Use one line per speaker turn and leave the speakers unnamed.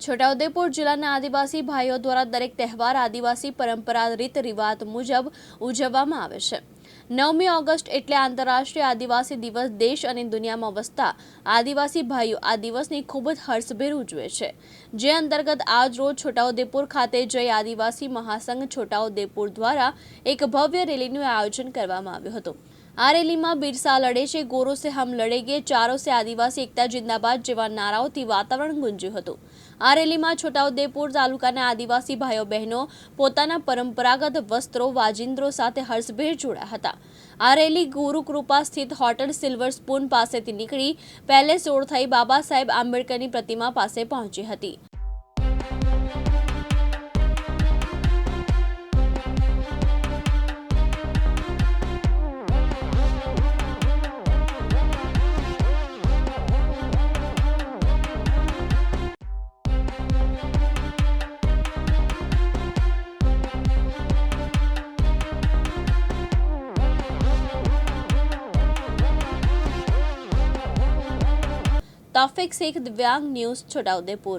છોટાઉદેપુર જિલ્લાના આદિવાસી ભાઈઓ દ્વારા દરેક તહેવાર આદિવાસી પરંપરા રીત રિવાજ મુજબ ઉજવવામાં આવે છે. નવમી ઓગસ્ટ એટલે આંતરરાષ્ટ્રીય આદિવાસી દિવસ દેશ અને દુનિયામાં વસતા આદિવાસી ભાઈઓ આ દિવસની ખૂબ જ હર્ષભેર ઉજવે છે. જે અંતર્ગત આજ રોજ છોટાઉદેપુર ખાતે જઈ આદિવાસી મહાસંઘ છોટાઉદેપુર દ્વારા એક ભવ્ય રેલીનું આયોજન કરવામાં આવ્યું હતું. આ રેલીમાં બિરસા લડે છે ગોરો સે હમ લડેગે ચારો સે આદિવાસી એકતા જિંદાબાદ જેવા નારાઓથી વાતાવરણ ગુંજ્યું હતું. આ રેલીમાં છોટાઉદેપુર તાલુકાના આદિવાસી ભાઈઓ બહેનો પોતાના પરંપરાગત વસ્ત્રો, વાજિંદ્રો સાથે હર્ષભેર જોડાયા હતા. આ રેલી ગુરુકૃપા સ્થિત હોટલ સિલ્વર સ્પૂન પાસેથી નીકળી પેલેસ સોળ થઈ બાબા સાહેબ આંબેડકરની પ્રતિમા પાસે પહોંચી હતી. તોફિક શેખ દિવ્યાંગ ન્યૂઝ છોટાઉદેપુર